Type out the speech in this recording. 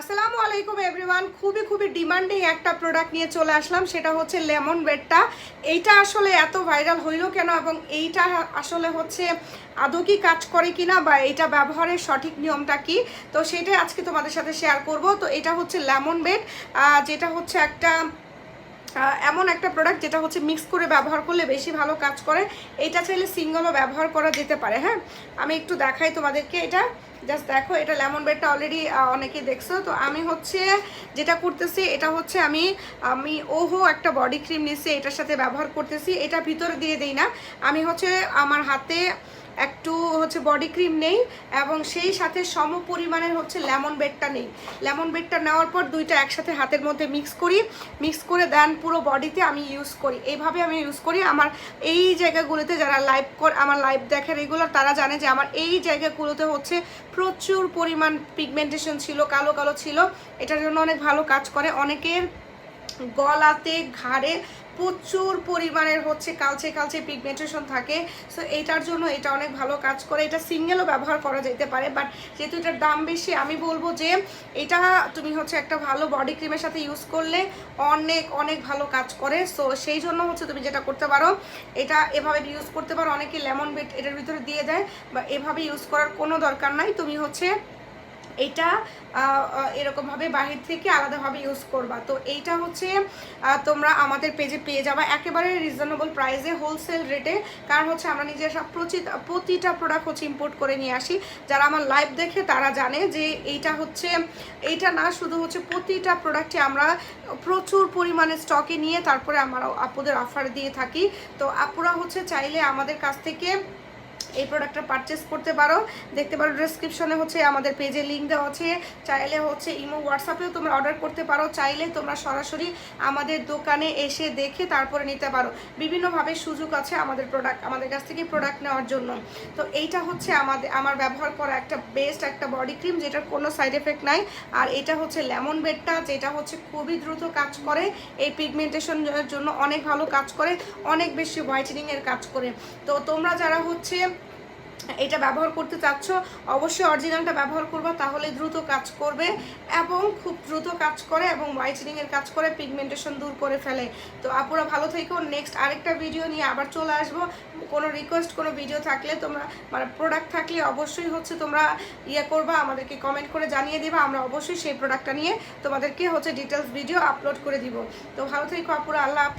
আসসালামু আলাইকুম এভরিওয়ান। খুবই খুবই ডিমান্ডিং একটা প্রোডাক্ট নিয়ে চলে আসলাম, সেটা হচ্ছে লেমন বেডটা এইটা আসলে এত ভাইরাল হইল কেন এবং এইটা আসলে হচ্ছে আদৌ কি কাজ করে কিনা বা এটা ব্যবহারের সঠিক নিয়মটা কি? তো সেটাই আজকে তোমাদের সাথে শেয়ার করব। তো এটা হচ্ছে লেমন বেড যেটা হচ্ছে একটা এমন একটা প্রোডাক্ট যেটা হচ্ছে মিক্স করে ব্যবহার করলে বেশি ভালো কাজ করে। এটা চাইলে সিঙ্গলও ব্যবহার করা যেতে পারে হ্যাঁ? আমি একটু দেখাই তোমাদেরকে এটা। জাস্ট দেখো, এটা লেমন বেডটা অলরেডি অনেকেই দেখছ। তো আমি হচ্ছে যেটা করতেছি, এটা হচ্ছে আমি আমি ওহো একটা বডি ক্রিম নিচ্ছি এটার সাথে ব্যবহার করতেছি। এটা ভিতরে দিয়ে দিই না। আমি হচ্ছে আমার হাতে একটু হচ্ছে বডি ক্রিম নেই এবং সেই সাথে সম পরিমাণের হচ্ছে লেমন বেডটা নেই। লেমন বেডটা নেওয়ার পর দুইটা একসাথে হাতের মধ্যে মিক্স করি। মিক্স করে দেন পুরো বডিতে আমি ইউজ করি। এইভাবে আমি ইউজ করি। আমার এই জায়গাগুলোতে যারা লাইভ কর আমার লাইভ দেখে রেগুলার তারা জানে যে আমার এই জায়গাগুলোতে হচ্ছে প্রচুর পরিমাণ পিগমেন্টেশন ছিল কালো কালো ছিল। এটার জন্য অনেক ভালো কাজ করে। অনেকের গলাতে ঘাড়ে প্রচুর পরিমাণের হচ্ছে কালচে কালচে পিগমেন্টেশন থাকে। সো এইটার জন্য এটা অনেক ভালো কাজ করে। এটা সিঙ্গেলও ব্যবহার করা যেতে পারে বাট যেহেতু এটার দাম বেশি, আমি বলব যে এটা তুমি হচ্ছে একটা ভালো বডি ক্রিমের সাথে ইউজ করলে অনেক অনেক ভালো কাজ করে। সো সেই জন্য হচ্ছে তুমি যেটা করতে পারো, এটা এভাবে ইউজ করতে পারো। অনেকে লেমন বেড এটার ভিতরে দিয়ে দেয় বা এভাবে ইউজ করার কোনো দরকার নাই। তুমি হচ্ছে এটা এরকমভাবে বাহির থেকে আলাদাভাবে ইউজ করবা। তো এইটা হচ্ছে তোমরা আমাদের পেজে পেয়ে যাবা। একেবারে রিজনেবল প্রাইসে হোলসেল রেটে কারণ হচ্ছে আমরা নিজের সব প্রতিটা প্রোডাক্ট হচ্ছে ইম্পোর্ট করে নিয়ে আসি। যারা আমার লাইভ দেখে তারা জানে যে এইটা হচ্ছে, এইটা না শুধু হচ্ছে প্রতিটা প্রোডাক্টে আমরা প্রচুর পরিমাণে স্টকে নিয়ে তারপরে আমরা আপুদের অফার দিয়ে থাকি। তো আপুরা হচ্ছে চাইলে আমাদের কাছ থেকে এই প্রোডাক্টটা পারচেস করতে পারো। দেখতে পারো ডেসক্রিপশনে হচ্ছে আমাদের পেজে লিঙ্ক দেওয়া আছে চাইলে হচ্ছে ইমো, হোয়াটসঅ্যাপেও তোমরা অর্ডার করতে পারো। চাইলে তোমরা সরাসরি আমাদের দোকানে এসে দেখে তারপরে নিতে পারো। বিভিন্নভাবে সুযোগ আছে আমাদের প্রোডাক্ট আমাদের কাছ থেকে প্রোডাক্ট নেওয়ার জন্য। তো এইটা হচ্ছে আমাদের, আমার ব্যবহার করা একটা বেস্ট একটা বডি ক্রিম যেটার কোনো সাইড এফেক্ট নাই। আর এটা হচ্ছে লেমন বেডটা যেটা হচ্ছে খুবই দ্রুত কাজ করে। এই পিগমেন্টেশনের জন্য অনেক ভালো কাজ করে, অনেক বেশি হোয়াইটেনিংয়ের কাজ করে। তো তোমরা যারা হচ্ছে এটা ব্যবহার করতে চাচ্ছ, অবশ্যই অরিজিনালটা ব্যবহার করবা, তাহলে দ্রুত কাজ করবে এবং খুব দ্রুত কাজ করে এবং হোয়াইটেনিং এর কাজ করে পিগমেন্টেশন দূর করে ফেলে। তো আপুরা ভালো থেকো নেক্সট আরেকটা ভিডিও নিয়ে আবার চলে আসব। কোনো রিকোয়েস্ট কোনো ভিডিও থাকলে তোমরা মানে প্রোডাক্ট থাকলে অবশ্যই হচ্ছে তোমরা ইয়ে করবা, আমাদেরকে কমেন্ট করে জানিয়ে দিবা, আমরা অবশ্যই সেই প্রোডাক্টটা নিয়ে তোমাদেরকে হচ্ছে ডিটেলস ভিডিও আপলোড করে দিব। তো ভালো থেকো আপুরা, আল্লাহ।